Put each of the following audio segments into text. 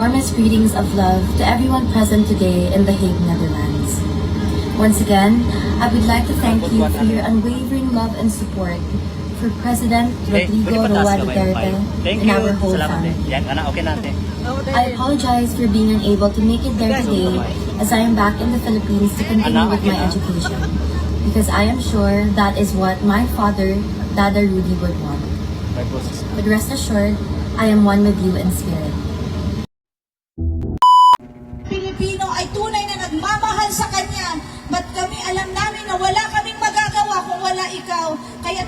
Warmest greetings of love to everyone present today in The Hague, Netherlands. Once again, I would like to thank you for your unwavering love and support for President Rodrigo Roa pataas ka ba yung Duterte? And our whole family. Yan, ana, okay natin. I apologize for being unable to make it there today as I am back in the Philippines to continue with my education. Because I am sure that is what my father, Dada Rudy, would want. But rest assured, I am one with you in spirit.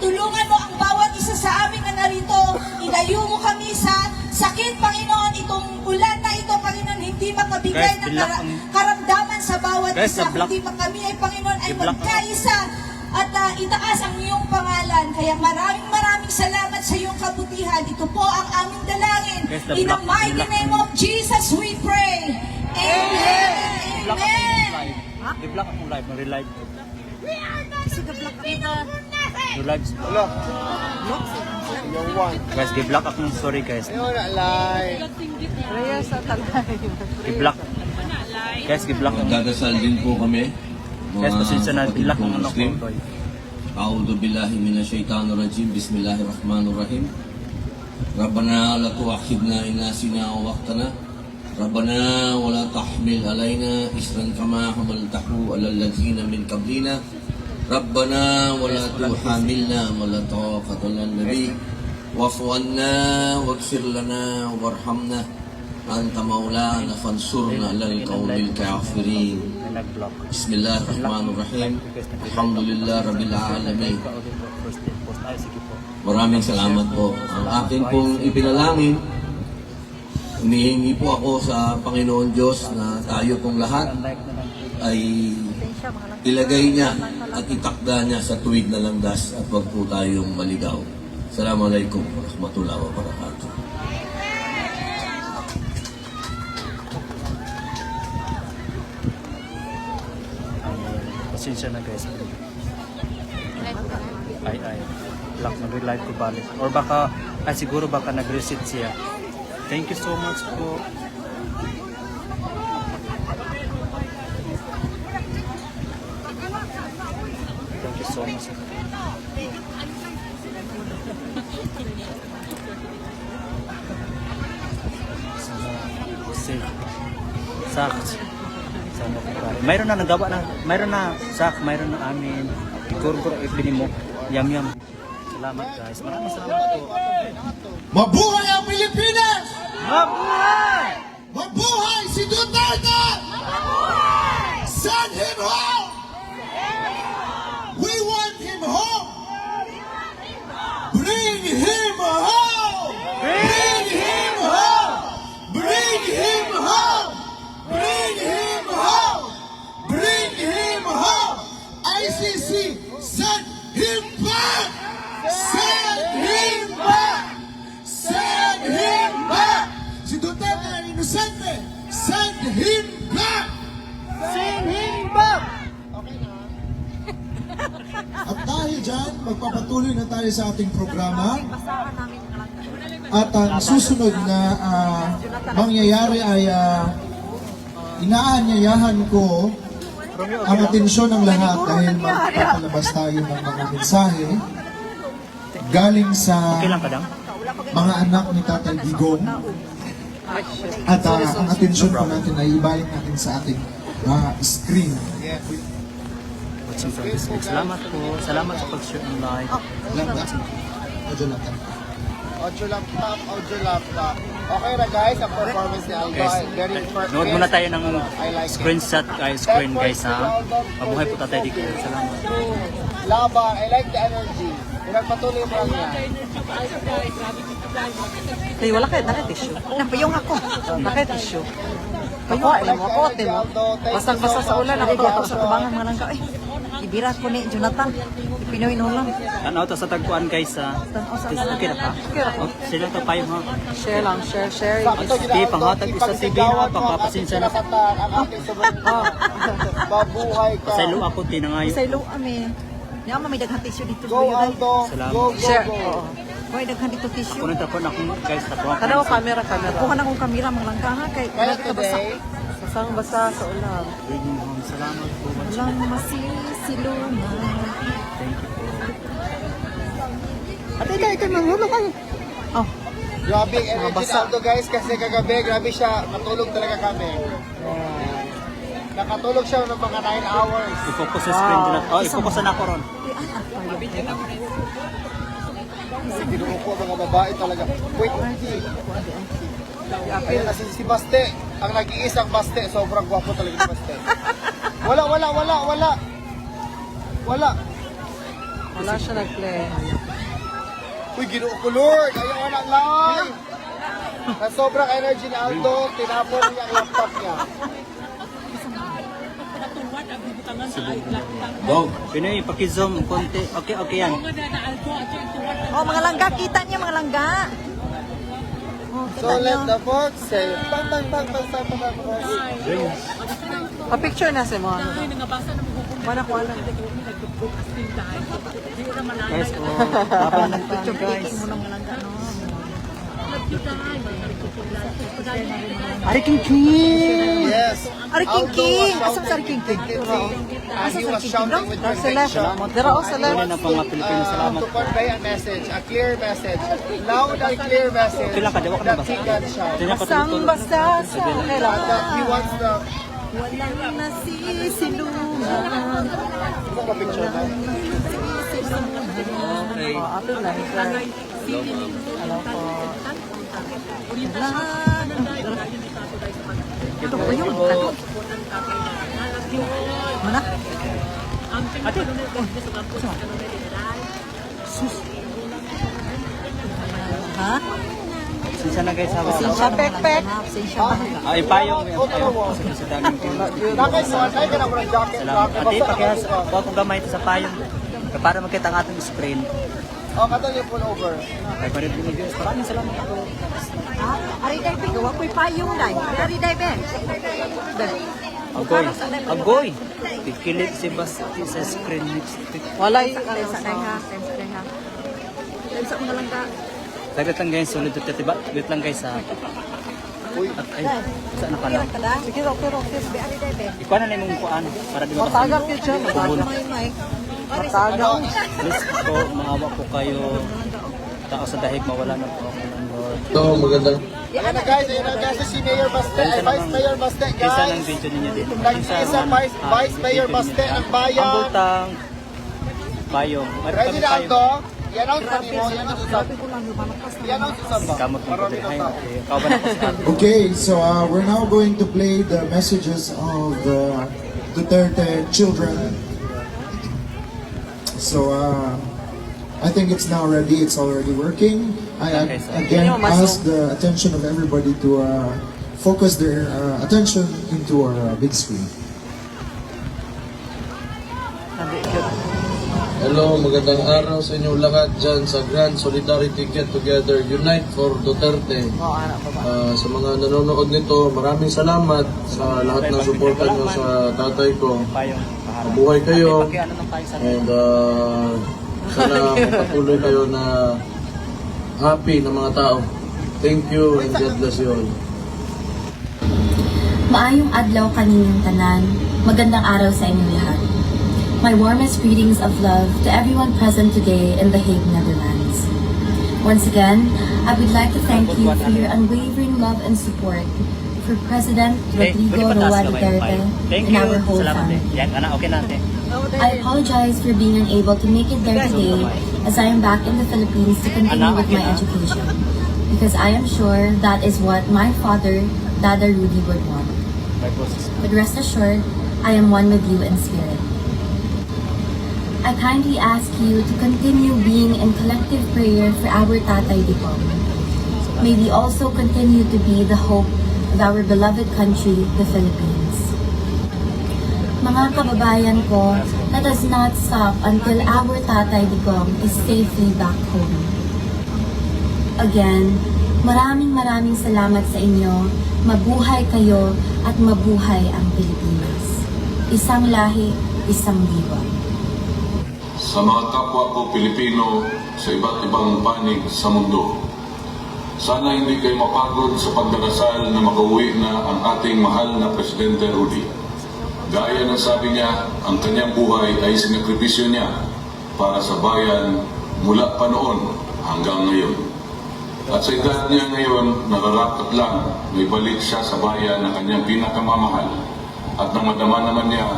Tulungan mo ang bawat isa sa amin na narito. Ilayo mo kami sa sakit, Panginoon. Itong ulan na ito, Panginoon, hindi makabigay ng ang- karamdaman sa bawat Guys, isa. Kundi pa kami ay, Panginoon, ay magkaisa at ah, itaas ang iyong pangalan. Kaya maraming maraming salamat sa iyong kabutihan. Ito po ang aming dalangin. Guys, In the mighty I-block. name of Jesus we pray. Amen. I-block akong Amen. live. I-block akong live. Mag-relive ko. Kasi ka-block kita. Relive. Guys, gi-block akong sorry guys. I-block. Guys, gi-block akong Magdadasal din po kami. Guys, pasensya na. kapatid Block kong ang ano ko. Minasyaitanir rajim. Bismillahirrahmanirrahim. Rabbana la tu'akhidna in nasina aw waqtana. Rabbana wa la tahmil alaina isran kama hamaltahu ala allazina min qablina. Rabbana taqata lana bi. Wa'fu anna waghfir lana warhamna. Anta maulana fansurna alal qawmil kafirin. May nag-block. Bismillahirrahmanirrahim. Alhamdulillah Rabbil Alamin. First in, post. Ay, sige po. Maraming salamat po. Ang akin pong ipinalangin, humihingi po ako sa Panginoon Diyos na tayo pong lahat ay ilagay niya at itakda niya sa tuwid na landas at wag po tayong maligaw. Assalamualaikum warahmatullahi wabarakatuh. Pasensya na guys. Ay, ay. Block, mag-relive ko balik. Or baka, ay siguro baka nag-reset siya. Thank you so much po. Thank you so much. Safe. Ko pare. Mayroon na nagawa na. Mayroon na sak, mayroon na amin. Igurgur ibili mo. Yum yum. Salamat guys. Maraming salamat po. Mabuhay ang Pilipinas! Mabuhay! Mabuhay si Duterte! Send him home! We want him home! Bring him home! At dahil dyan, magpapatuloy na tayo sa ating programa. At ang susunod na ah, mangyayari ay uh, inaanyayahan ko ang atensyon ng lahat dahil magpapalabas tayo ng mga mensahe galing sa mga anak ni Tatay Digong at ah, ang atensyon po natin ay ibalik natin sa ating ah, screen. Watching from this week. Salamat po. Salamat sa pag-share ng live. Audio laptop. Audio laptop, audio laptop. Okay na guys, ang performance ni Aldo Guys, ay very perfect. nood muna tayo ng I like it. screenshot kay screen guys ha. Mabuhay po tatay dito. Salamat. Laban, I like the energy. Pinagpatuloy mo lang yan. Tay, wala kayo, naka-tissue. Napayong ako. Naka-tissue. Kayo, alam mo ako, ate mo. Basta-basta sa ulan, ako ako sa tubangan mga langka. Eh, ibira ko ni Jonathan. Pinoy no lang. Ano to sa tagpuan guys. Tanaw sa Okay na pa? Oh, Sila to payo ha. Share lang, share, share. Di, panghatag isa sa TV ha. Pagpapasensya na. Mabuhay ka. Sa ako tinangayo. Sa ilo, amin. Niya, may daghang tissue dito. Go. Aldo. Salamat. Go, go, Share. go. Why daghan dito tissue? Kunin tapon ako guys tapon. Tanaw camera camera. Kuha na kong kamera mga langka ha kay Kaya lagi ka basa. Basang basa sa ulam. Salamat po. Walang masisilungan. Thank you po. Ate, ito, ito, manghulog kayo. Oh, grabe ang energy na Aldo guys kasi kagabi, grabe siya. Natulog talaga kami. Nakatulog siya ng mga 9 hours. I-focus sa screen din. Oh, i-focus na ako ron. Kasi ginuho ko mga babae talaga. Wait, Ayun na si, si Baste. Ang nag-iisang Baste. Sobrang gwapo talaga ni Baste. Wala, wala, wala, wala. Wala. wala siya nag-play. Uy, ginuho ko Lord. Ayaw na lang. Na sobrang energy ni Aldo, tinapon niya ang laptop niya. Dog, Pinoy, paki-zoom konti. Okay, okay yan. Oh, mga langga, kita niya mga langga. So let the box say, bang, bang, bang, bang, bang, bang, bang. Pa-picture na si mo. Ano Wala ko alam. Guys, oh, tayo guys. Ari King King! Yes. Ari King Asam sa Ari King King? shouting, Asa And he sa was King King? shouting with Dar sa left. Dara o sa left. ang mga Pilipino. Salamat. to convey a message, a clear message, loud and clear message Okay lang ka, diwa ka that nabasa. tulog basta sa kailan. that he wants the Walang nasisilungan. Ba picture mo? Okay. Ato lang. Hello po. Ito po yung ano? Mana? Ate, Ha? sinsa na guys ha. Sinsya pekpek. Sinsya Ah, ipayong. Photo mo. Sa daming Pilipino. Nakay mo, nakay ka na mo ng jacket. Salamat. jacket. Ate, pakihas. Huwag kong gamay ito sa payong. Para makita ang ating screen. Oh, kato yung pull over. Ay, parin din guys. Maraming salamat ako. Ha? Ari dai pe, gawa ko'y payong dai. Ari dai be. Agoy. Agoy. Pikilit si Basti sa screen lipstick. Walay sa dai ha. Sa dai ha. Dai sa una lang ka. Dagat lang guys, solid ito, diba? Dagat lang guys sa... Uy, At ay, saan na ka ka da. Sige dai be. Ikaw na lang yung kuan para di Matagal makasama. gyud siya. Tubo na. May may. Matagal. Please po, maawa po kayo. Tao sa dahig, mawala na po ako ng Lord. ito magandang ayan na guys, ayan na guys si Mayor Baste, ay Vice Mayor Baste Isa ng guys. video ninyo dito. Nag-iisa Vice, Vice Mayor Baste ng Ang bayan. butang. Bayong. Ready na bayong. Aldo? I-announce pa nimo, i-announce sa Sabi ko lang yung malakas na. I-announce sa ba? Kamot mo okay. So uh, we're now going to play the messages of the Duterte children. So uh, I think it's now ready. It's already working. I Okay, so- again ask the attention of everybody to uh, focus their uh, attention into our uh, big screen. Hello, magandang araw sa inyong lahat dyan sa Grand Solidarity Get Together Unite for Duterte. Oh, ba? Ah, sa mga nanonood nito, maraming salamat sa lahat ng suporta nyo sa tatay ko. Mabuhay kayo ng and ah, sana magpatuloy kayo na happy na mga tao. Thank you and God bless you all. Maayong adlaw kaninyong tanan. Magandang araw sa inyong lahat. My warmest greetings of love to everyone present today in The Hague, Netherlands. Once again, I would like to thank you for your unwavering love and support for President Rodrigo pwede Roa ka ba yung Duterte? Thank and you. our whole Salamat family. Yan, ana, okay na ate. Oh, I apologize for being unable to make it there today as I am back in the Philippines to continue with my education. Because I am sure that is what my father, Dada Rudy, would want. But rest assured, I am one with you in spirit. I kindly ask you to continue being in collective prayer for our Tatay Digong. May we also continue to be the hope of our beloved country, the Philippines. Mga kababayan ko, let us not stop until our Tatay Digong is safely back home. Again, maraming maraming salamat sa inyo. Mabuhay kayo at mabuhay ang Pilipinas. Isang lahi, isang diwa. sa mga kapwa ko Pilipino sa iba't ibang panig sa mundo. Sana hindi kayo mapagod sa pagdarasal na makauwi na ang ating mahal na Presidente Rudy. Gaya ng sabi niya, ang kanyang buhay ay sinakripisyo niya para sa bayan mula pa noon hanggang ngayon. At sa edad niya ngayon, nararapat lang may balik siya sa bayan na kanyang pinakamamahal at nang madama naman niya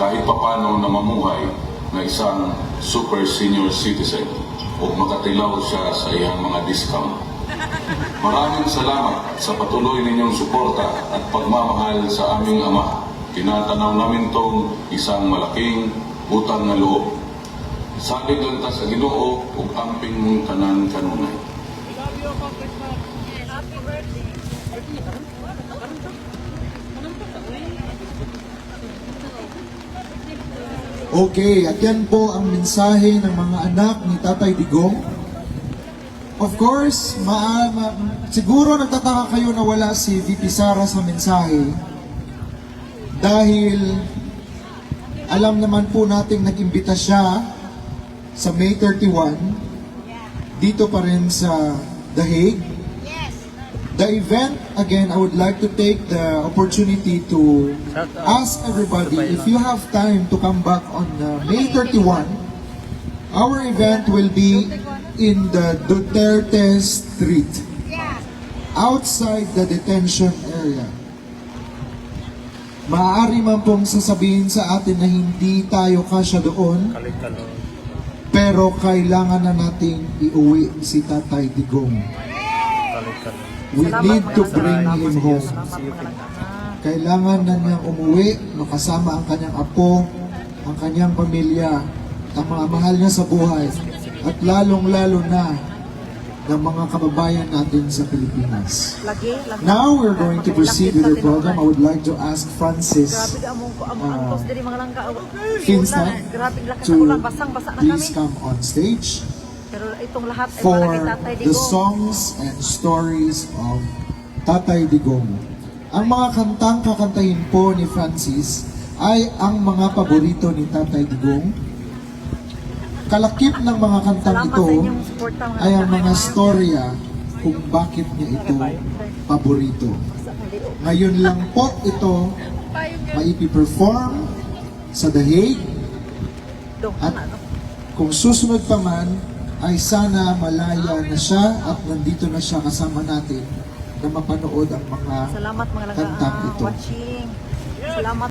kahit papano na mamuhay na isang super senior citizen o makatilaw siya sa iyang mga discount. Maraming salamat sa patuloy ninyong suporta at pagmamahal sa aming ama. Tinatanaw namin tong isang malaking utang na loob. Salig lang ta sa ginoo ug amping mong tanan kanunay. Okay, at yan po ang mensahe ng mga anak ni Tatay Digong. Of course, ma ma- siguro nagtataka kayo na wala si VP Sara sa mensahe dahil alam naman po nating nag-imbita siya sa May 31 dito pa rin sa The Hague. The event, again, I would like to take the opportunity to ask everybody if you have time to come back on uh, May 31. Our event will be in the Duterte Street, outside the detention area. Maaari man pong sasabihin sa atin na hindi tayo kasya doon, pero kailangan na nating iuwi si Tatay Digong. We need to bring him home. Kailangan na niyang umuwi, makasama ang kanyang apo, ang kanyang pamilya, ang mga mahal niya sa buhay, at lalong-lalo na ng mga kababayan natin sa Pilipinas. Now we're going to proceed with our program. I would like to ask Francis Grabe lakas to please come on stage for the songs and stories of Tatay Digong. Ang mga kantang kakantahin po ni Francis ay ang mga paborito ni Tatay Digong. Kalakip ng mga kantang ito ay ang mga storya kung bakit niya ito paborito. Ngayon lang po ito maipiperform sa The Hague at kung susunod pa man ay sana malaya na siya at nandito na siya kasama natin na mapanood ang mga Salamat mga kantang ito. Watching. Salamat